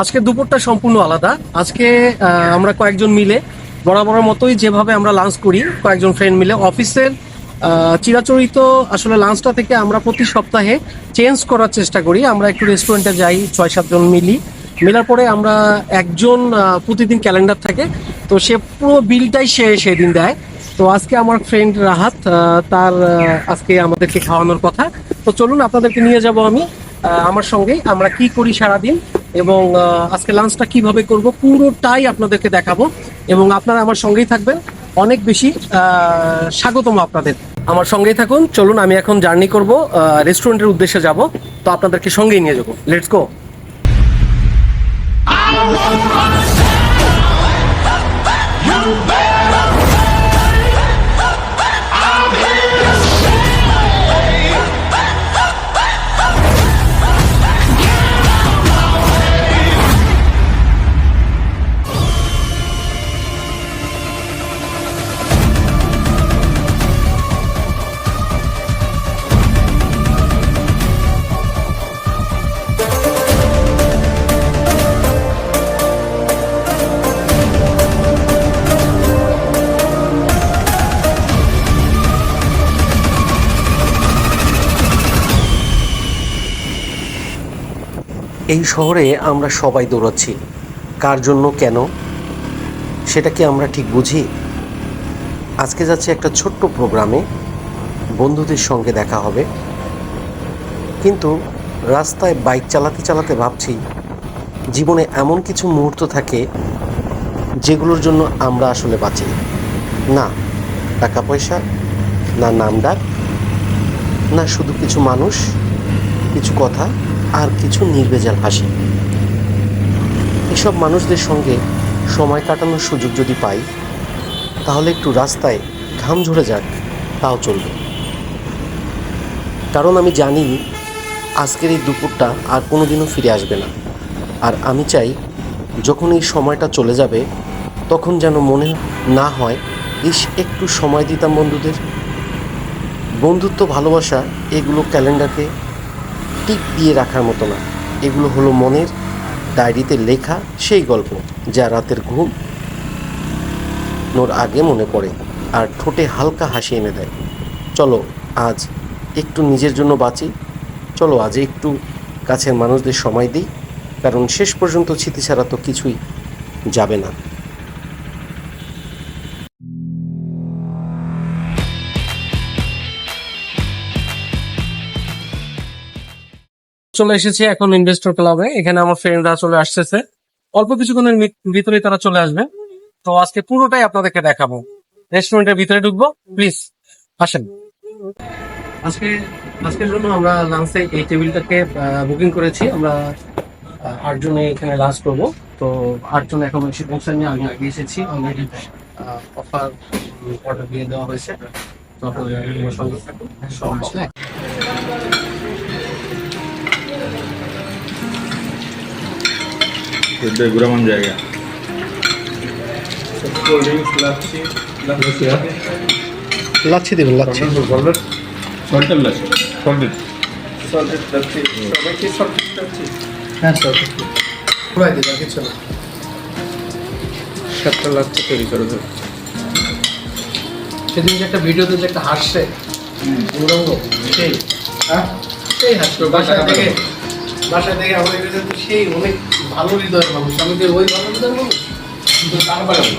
আজকে দুপুরটা সম্পূর্ণ আলাদা। আজকে আমরা কয়েকজন মিলে, বরাবরের মতোই যেভাবে আমরা লাঞ্চ করি, কয়েকজন ফ্রেন্ড মিলে, অফিসের চিরাচরিত আসলে লাঞ্চটা থেকে আমরা প্রতি সপ্তাহে চেঞ্জ করার চেষ্টা করি। আমরা একটু রেস্টুরেন্টে যাই ছয় সাতজন মিলি। মেলার পরে আমরা একজন প্রতিদিন ক্যালেন্ডার থাকে। তো সে পুরো বিলটাই সে সেদিন দেয়। তো আজকে আমার ফ্রেন্ড রাহাত তার আজকে আমাদেরকে খাওয়ানোর কথা। তো চলুন আপনাদেরকে নিয়ে যাব আমি আমার সঙ্গেই। আমরা কি করি সারাদিন? এবং আজকে লাঞ্চটা কীভাবে করব পুরোটাই আপনাদেরকে দেখাবো এবং আপনারা আমার সঙ্গেই থাকবেন। অনেক বেশি স্বাগতম আপনাদের। আমার সঙ্গেই থাকুন। চলুন, আমি এখন জার্নি করব রেস্টুরেন্টের উদ্দেশ্যে যাব। তো আপনাদেরকে সঙ্গেই নিয়ে যাব। লেটস গো এই শহরে আমরা সবাই দৌড়াচ্ছি। কার জন্য, কেন? সেটা কি আমরা ঠিক বুঝি? আজকে যাচ্ছে একটা ছোট্ট প্রোগ্রামে। বন্ধুদের সঙ্গে দেখা হবে। কিন্তু রাস্তায় বাইক চালাতে চালাতে ভাবছি, জীবনে এমন কিছু মুহূর্ত থাকে যেগুলোর জন্য আমরা আসলে বাঁচি। না, টাকা পয়সা, না নাম ডাক, না শুধু কিছু মানুষ। কিছু কথা আর কিছু নির্ভেজাল হাসি। এসব মানুষদের সঙ্গে সময় কাটানোর সুযোগ যদি পাই, তাহলে একটু রাস্তায় ঘাম ঝরে যাক, তাও চলবে। কারণ আমি জানি আজকের এই দুপুরটা আর কোনোদিনও ফিরে আসবে না। আর আমি চাই যখন এই সময়টা চলে যাবে, তখন যেন মনে না হয়, ইস, একটু সময় দিতাম বন্ধুদের। বন্ধুত্ব, ভালোবাসা, এগুলো ক্যালেন্ডারকে টিক দিয়ে রাখার মতো না। এগুলো হলো মনের ডায়েরিতে লেখা সেই গল্প যা রাতের ঘুম নোর আগে মনে পড়ে আর ঠোঁটে হালকা হাসি এনে দেয়। চলো আজ একটু নিজের জন্য বাঁচি। চলো আজ একটু কাছের মানুষদের সময় দিই। কারণ শেষ পর্যন্ত স্মৃতি ছাড়া তো কিছুই যাবে না। চলে এসেছি এখন ইনভেস্টর ক্লাবে এখানে আমার ফ্রেন্ডরা চলে আসতেছে। অল্প কিছুক্ষণের মি- ভিতরে তারা চলে আসবে। তো আজকে পুরোটাই আপনাদেরকে দেখাবো। রেস্টুরেন্টের ভিতরে ঢুকবো। প্লিজ আসেন। আজকে, আজকের জন্য আমরা লাঞ্চে এই টেবিলটাকে বুকিং করেছি। আমরা আটজনে এখানে লাঞ্চ করব। তো আটজন এখন এসে পৌঁছায়নি আমি আগে এসেছি। অলরেডি অফার অর্ডার দিয়ে দেওয়া হয়েছে। তো আপনাদের সঙ্গে এটা ঘুরামান জায়গা। কোল্ড ড্রিঙ্কস লাচ্ছি লাচ্ছি দেবেন lassi. Salted salted lassi. Salted. Salted lassi. সবাই কি সল্টেড লাচ্ছি? হ্যাঁ স্যার পুরাই দেবেন কিছু না। সাতটা লাচ্ছি তৈরি করে দেবে। সেদিন যে একটা ভিডিওতে যে একটা হাসছে গৌরঙ্গ সেই। হ্যাঁ? সেই হাসলো থেকে বাসায় থেকে আমাদের কাছে তো সেই অনেক ভালো হৃদয়ের মানুষ আমি যে ওই ভালো হৃদয়ের মানুষ, কিন্তু তার পারে হ্যাঁ?